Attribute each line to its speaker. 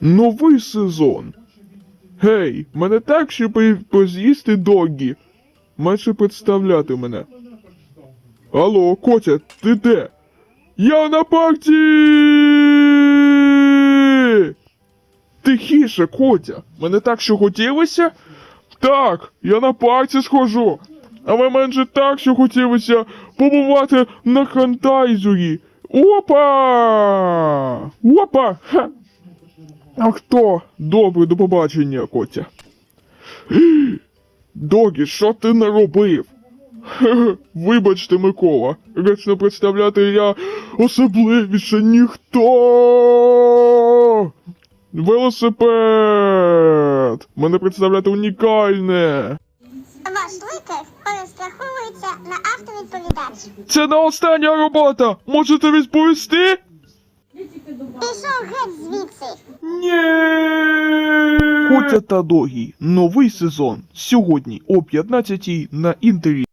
Speaker 1: Новий сезон. Гей, мене так, щоб поз'їсти догі. Менше представляти мене. Алло, Котя, ти де? Я на парті! Тихіше, Котя. Мене так, що хотілося? Так, я на парті схожу. Але менше так, що хотілося побувати на хантайзері. Опа! Опа! Ха! А хто? Добре, до побачення, Котя. Догі, що ти наробив? Вибачте, Микола. Речно представляти я особливіше ніхто. Велосипед! Мене представляти унікальне.
Speaker 2: Ваш виклик перестраховується на автовідповідач.
Speaker 1: Це не остання робота! Можете відповісти?
Speaker 2: Пішов геть звідси.
Speaker 1: Котя та Догі. Новий сезон. Сьогодні о 15 на інтері.